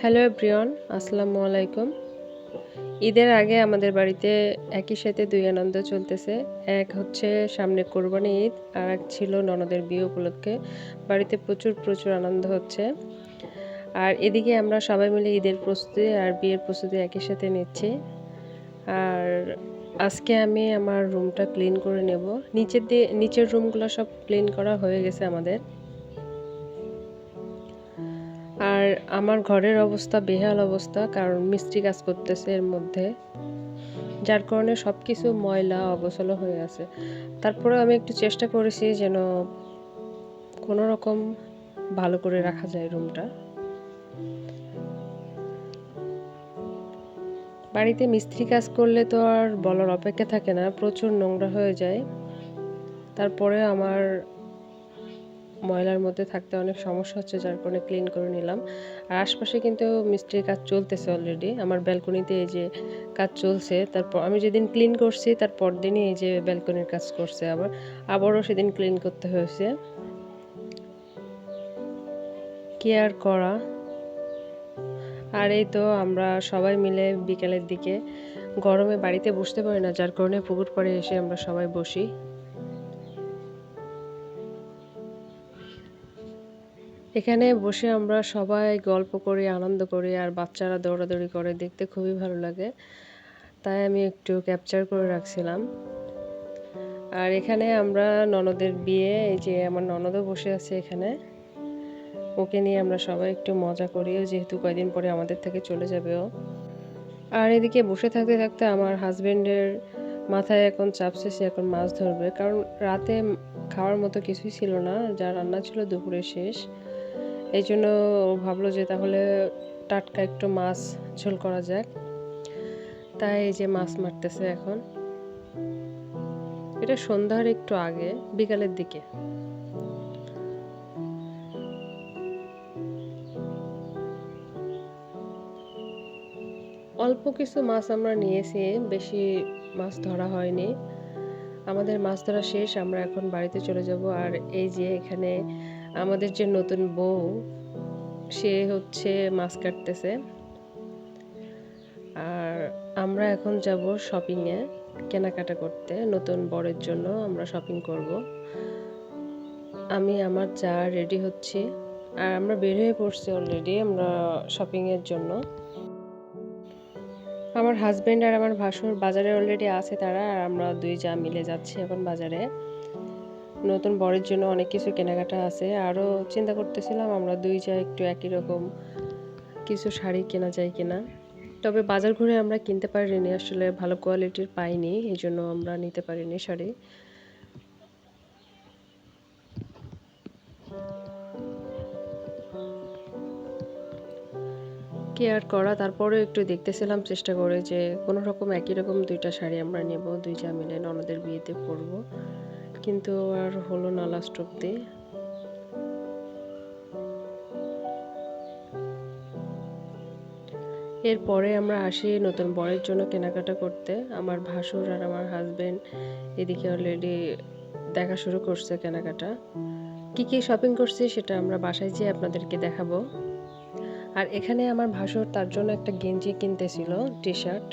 Hello everyone আসসালামু আলাইকুম ঈদের আগে আমাদের বাড়িতে একই সাথে দুই আনন্দ চলতেছে। এক হচ্ছে সামনে কোরবানি ঈদ, আর এক ছিল ননদের বিয়ে উপলক্ষে। বাড়িতে প্রচুর প্রচুর আনন্দ হচ্ছে। আর এদিকে আমরা সবাই মিলে ঈদের প্রস্তুতি আর বিয়ের প্রস্তুতি একই সাথে নিচ্ছি। আর আজকে আমি আমার রুমটা ক্লিন করে নেব। নিচের দিয়ে, নিচের রুমগুলো সব ক্লিন করা হয়ে গেছে আমাদের। আমার ঘরের অবস্থা বেহাল অবস্থা, কারণ মিস্ত্রি কাজ করতেছে এর মধ্যে। যার কারণে সব কিছু ময়লা, অগোছলো হয়ে আছে। তারপরে আমি একটু চেষ্টা করেছি যেন কোনো রকম ভালো করে রাখা যায় রুমটা। বাড়িতে মিস্ত্রি কাজ করলে তো আর বলার অপেক্ষা থাকে না, প্রচুর নোংরা হয়ে যায়। তারপরে আমার ময়লার মধ্যে থাকতে অনেক সমস্যা হচ্ছে, যার কারণে ক্লিন করে নিলাম। আর আশপাশে কিন্তু মিস্ত্রির কাজ চলতেছে অলরেডি আমার ব্যালকনিতে এই যে কাজ চলছে, তারপর আমি যেদিন ক্লিন করছি, তার দিনই এই যে ব্যালকনির কাজ করছে আবার। আবারও সেদিন ক্লিন করতে হয়েছে। কি আর করা? আর এই তো আমরা সবাই মিলে বিকেলের দিকে গরমে বাড়িতে বসতে পারি না, যার কারণে পুকুর পাড়ে এসে আমরা সবাই বসি। এখানে বসে আমরা সবাই গল্প করি, আনন্দ করি আর বাচ্চারা দৌড়াদৌড়ি করে, দেখতে খুবই ভালো লাগে। তাই আমি একটু ক্যাপচার করে রাখছিলাম। আর এখানে আমরা ননদের বিয়ে, এই যে আমার ননদও বসে আছে এখানে। ওকে নিয়ে আমরা সবাই একটু মজা করি যেহেতু কয়দিন পরে আমাদের থেকে চলে যাবে ও। আর এদিকে বসে থাকতে থাকতে আমার হাজব্যান্ডের মাথায় এখন চাপছে সে এখন মাছ ধরবে। কারণ রাতে খাওয়ার মতো কিছুই ছিল না, যা রান্না ছিল দুপুরে শেষ। এই জন্য ভাবলো যে তাহলে টাটকা একটু মাছ ঝোল করা যাক। তাই যে মাছ মারতেছে এখন। এটা সন্ধ্যার একটু আগে, বিকালের দিকে। অল্প কিছু মাছ আমরা নিয়েছি, বেশি মাছ ধরা হয়নি। আমাদের মাছ ধরা শেষ, আমরা এখন বাড়িতে চলে যাব। আর এই যে এখানে আমাদের যে নতুন বউ, সে হচ্ছে মাছ কাটতেছে। আর আমরা এখন যাব শপিংয়ে কেনাকাটা করতে। নতুন বরের জন্য আমরা শপিং করব। আমি, আমার চা রেডি হচ্ছি। আর আমরা বের হয়ে পড়ছি অলরেডি আমরা শপিংয়ের জন্য। আমার হাজব্যান্ড আর আমার ভাসুর বাজারে অলরেডি আছে তারা। আর আমরা দুই যা মিলে যাচ্ছি এখন বাজারে। নতুন বরের জন্য অনেক কিছু কেনাকাটা আছে। আরও চিন্তা করতেছিলাম আমরা দুই যা একটু একই রকম কিছু শাড়ি কেনা যায় কিনা। তবে বাজার ঘুরে আমরা কিনতে পারিনি, আসলে ভালো কোয়ালিটির পাইনি এই জন্য আমরা নিতে পারিনি শাড়ি। কেয়ার করা তারপরে একটু দেখতেছিলাম, চেষ্টা করে যে কোনো রকম একই রকম দুইটা শাড়ি আমরা নেব দুই যা মিলে ননদের বিয়েতে পরবো। কিন্তু আর হলো না লাস্ট অব্দি এরপরে আমরা আসি নতুন বরের জন্য কেনাকাটা করতে। আমার ভাসুর আর আমার হাজবেন্ড এদিকে অলরেডি দেখা শুরু করছে কেনাকাটা। কি কি শপিং করছি সেটা আমরা বাসায় যেয়ে আপনাদেরকে দেখাবো। আর এখানে আমার ভাসুর তার জন্য একটা গেঞ্জি কিনতেছিল টি শার্ট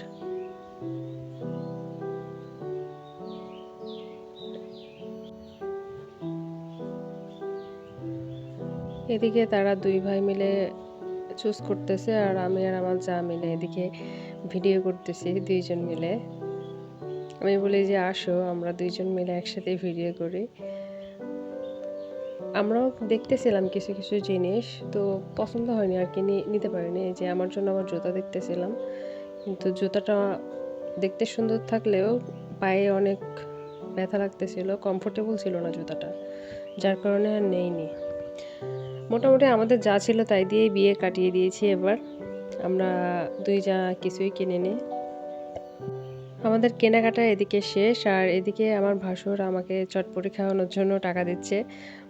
এদিকে তারা দুই ভাই মিলে চুজ করতেছে আর আমি আর আমার যা মিলে এদিকে ভিডিও করতেছি দুইজন মিলে। আমি বলি যে, আসো, আমরা দুইজন মিলে একসাথে ভিডিও করি। আমরাও দেখতেছিলাম কিছু কিছু জিনিস, তো পছন্দ হয়নি আর কি নিতে পারিনি। যে আমার জন্য আমার জুতা দেখতেছিলাম, কিন্তু জুতাটা দেখতে সুন্দর থাকলেও পায়ে অনেক ব্যথা লাগতেছিল কমফোর্টেবল ছিল না জুতাটা, যার কারণে আর নেইনি। মোটামুটি আমাদের যা ছিল তাই দিয়েই বিয়ে কাটিয়ে দিয়েছি এবার। আমরা দুই যা কিছুই কিনে নিই। আমাদের কেনাকাটা এদিকে শেষ আর এদিকে আমার ভাসুর আমাকে চটপটি খাওয়ানোর জন্য টাকা দিচ্ছে।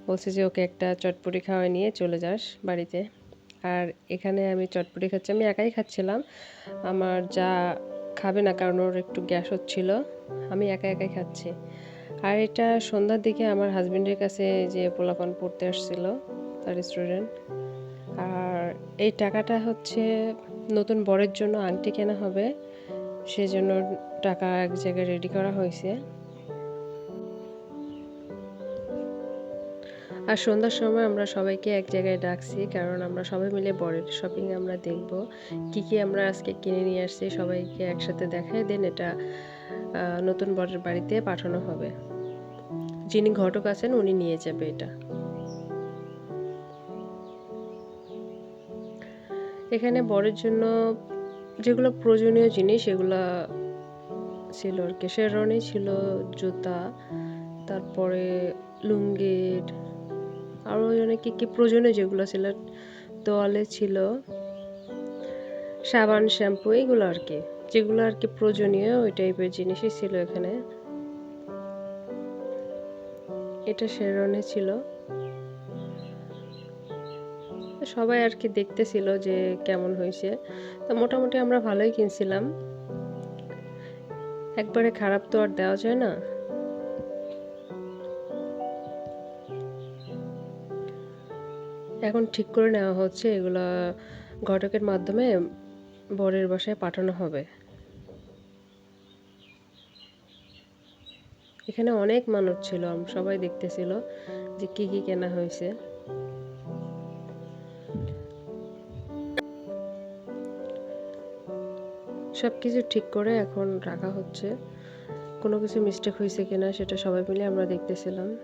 বলছে যে, ওকে একটা চটপটি খাওয়াই নিয়ে চলে যাস বাড়িতে। আর এখানে আমি চটপটি খাচ্ছি, আমি একাই খাচ্ছিলাম। আমার যা খাবে না কারণ ওর একটু গ্যাস হচ্ছিল, আমি একা একাই খাচ্ছি। আর এটা সন্ধ্যার দিকে আমার হাজব্যান্ডের কাছে যে পোলাপান পড়তে আসছিল তার স্টুডেন্ট আর এই টাকাটা হচ্ছে নতুন বরের জন্য আংটি কেনা হবে। সেজন্য টাকা এক জায়গায় রেডি করা হয়েছে। আর সন্ধ্যার সময় আমরা সবাইকে এক জায়গায় ডাকছি, কারণ আমরা সবাই মিলে বরের শপিং আমরা দেখব। কি কি আমরা আজকে কিনে নিয়ে আসছি সবাইকে একসাথে দেখাই দেন এটা নতুন বরের বাড়িতে পাঠানো হবে। যিনি ঘটক আছেন, উনি নিয়ে যাবে এটা। এখানে বরের জন্য যেগুলো প্রয়োজনীয় জিনিস, এগুলা ছিল আর কি। শেরওয়ানি ছিল, জুতা, তারপরে লুঙ্গির আরও অনেক কী কী প্রয়োজনীয় যেগুলো ছিল। তোয়ালে ছিল, সাবান, শ্যাম্পু, এগুলো আর কি। যেগুলো আর কি প্রয়োজনীয়, ওই টাইপের জিনিসই ছিল এখানে। এটা শেরওয়ানি ছিল। সবাই আর কি দেখতেছিল যে কেমন হয়েছে। তো মোটামুটি আমরা ভালোই কিনছিলাম। একবারে খারাপ তো আর দেওয়া যায় না। এখন ঠিক করে নেওয়া হচ্ছে, এগুলা ঘটকের মাধ্যমে বরের বাসায় পাঠানো হবে। এখানে অনেক মানুষ ছিল, সবাই দেখতেছিল যে কি কি কেনা হয়েছে। সব কিছু ঠিক করে এখন রাখা হচ্ছে। কোনো কিছু মিস্টেক হয়েছে কিনা সেটা সবাই মিলে আমরা দেখতেছিলাম।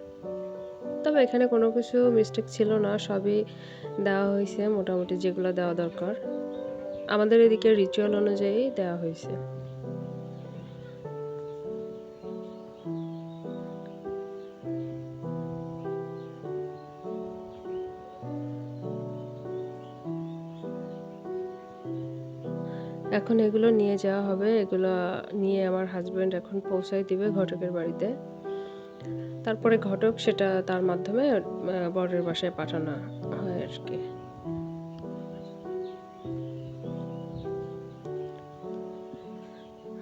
তবে এখানে কোনো কিছু মিস্টেক ছিল না, সবই দেওয়া হয়েছে, মোটামুটি যেগুলো দেওয়া দরকার। আমাদের এদিকে রিচুয়াল অনুযায়ী দেওয়া হয়েছে। এখন এগুলো নিয়ে যাওয়া হবে, এগুলো নিয়ে আমার হাজব্যান্ড এখন পৌঁছায় দিবে ঘটকের বাড়িতে। তারপরে ঘটক সেটা তার মাধ্যমে বরের বাসায় পাঠানো হয় আর কি।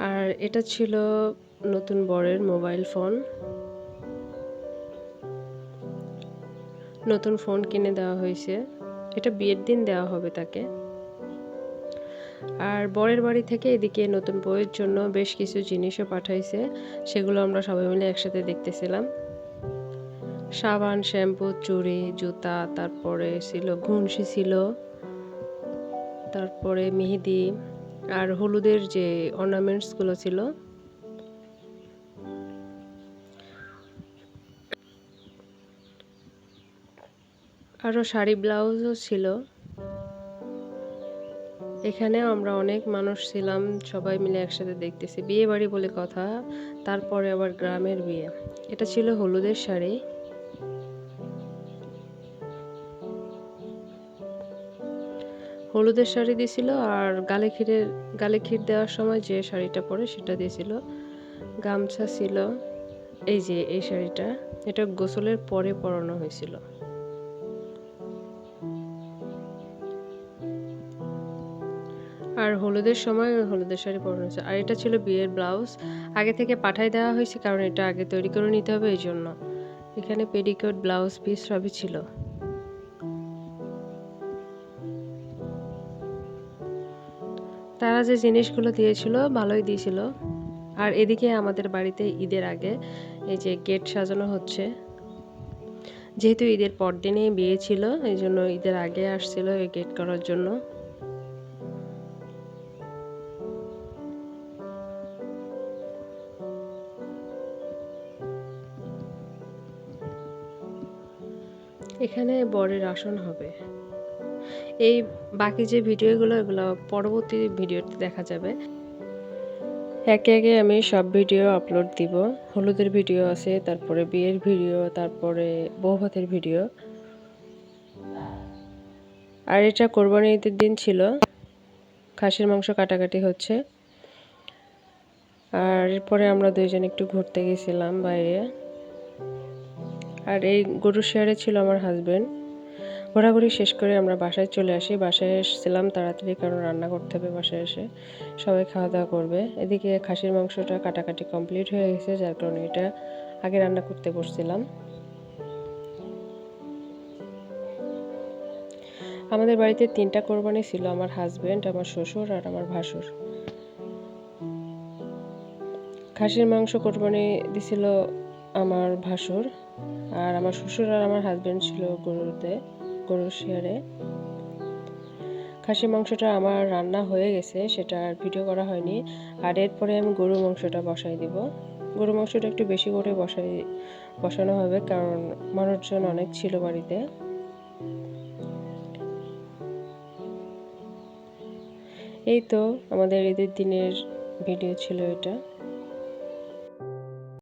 আর এটা ছিল নতুন বরের মোবাইল ফোন নতুন ফোন কিনে দেওয়া হয়েছে। এটা বিয়ের দিন দেওয়া হবে তাকে। আর বরের বাড়ি থেকে এদিকে নতুন বইয়ের জন্য বেশ কিছু জিনিসও পাঠাইছে, সেগুলো আমরা সবাই মিলে একসাথে দেখতেছিলাম। সাবান, শ্যাম্পু, চুড়ি, জুতা, তারপরে ছিল ঘুনসি ছিল, তারপরে মেহেদি আর হলুদের যে অর্নামেন্টসগুলো ছিল। আরও শাড়ি, ব্লাউজও ছিল। এখানেও আমরা অনেক মানুষ ছিলাম, সবাই মিলে একসাথে দেখতেছি। বিয়ে বাড়ি বলে কথা, তারপরে আবার গ্রামের বিয়ে। এটা ছিল হলুদের শাড়ি। হলুদের শাড়ি দিয়েছিল আর গালে ক্ষীরের গালে ক্ষীর দেওয়ার সময় যে শাড়িটা পরে সেটা দিয়েছিল গামছা ছিল। এই যে, এই শাড়িটা, এটা গোসলের পরে পরানো হয়েছিল। আর হলুদের সময় হলুদের শাড়ি পরানো আর এটা ছিল বিয়ের ব্লাউজ। আগে থেকে পাঠাই দেওয়া হয়েছে, কারণ এটা আগে তৈরি করে নিতে হবে, এই জন্য। এখানে পেডিকোট ব্লাউজ পিস সবই ছিল। তারা যে জিনিসগুলো দিয়েছিল, ভালোই দিয়েছিল। আর এদিকে আমাদের বাড়িতে ঈদের আগে এই যে গেট সাজানো হচ্ছে। যেহেতু ঈদের পরদিনে বিয়ে ছিল, এই জন্য ঈদের আগে আসছিল এই গেট করার জন্য। এখানে বরের আসন হবে। এই বাকি যে ভিডিওগুলো, এগুলো পরবর্তী ভিডিওতে দেখা যাবে। একে একে আমি সব ভিডিও আপলোড দিব। হলুদের ভিডিও আছে, তারপরে বিয়ের ভিডিও, তারপরে বৌভাতের ভিডিও। আর এটা কোরবানি ঈদের দিন ছিল। খাসির মাংস কাটাকাটি হচ্ছে। আর এরপরে আমরা দুইজন একটু ঘুরতে গেছিলাম বাইরে। আর এই গরুর শেয়ারে ছিল আমার হাজবেন্ড ঘোরাঘুরি শেষ করে আমরা বাসায় চলে আসি। বাসায় এসেছিলাম তাড়াতাড়ি কারণ রান্না করতে হবে বাসায় এসে। সবাই খাওয়া দাওয়া করবে। এদিকে খাসির মাংসটা কাটাকাটি কমপ্লিট হয়ে গেছে, যার কারণে এটা আগে রান্না করতে বসছিলাম। আমাদের বাড়িতে তিনটা কোরবানি ছিল, আমার হাজব্যান্ড আমার শ্বশুর আর আমার ভাসুর। খাসির মাংস কোরবানি দিছিল আমার ভাসুর। আর আমার শ্বশুর আর আমার হাজবেন্ড ছিল গরুতে, গরুর শেয়ারে। খাসির মাংসটা আমার রান্না হয়ে গেছে, সেটা আর ভিডিও করা হয়নি। আর এরপরে আমি গরুর মাংসটা বসাই দিব। গরুর মাংসটা একটু বেশি করে বসাই, বসানো হবে, কারণ মানুষজন অনেক ছিল বাড়িতে। এই তো আমাদের ঈদের দিনের ভিডিও ছিল এটা।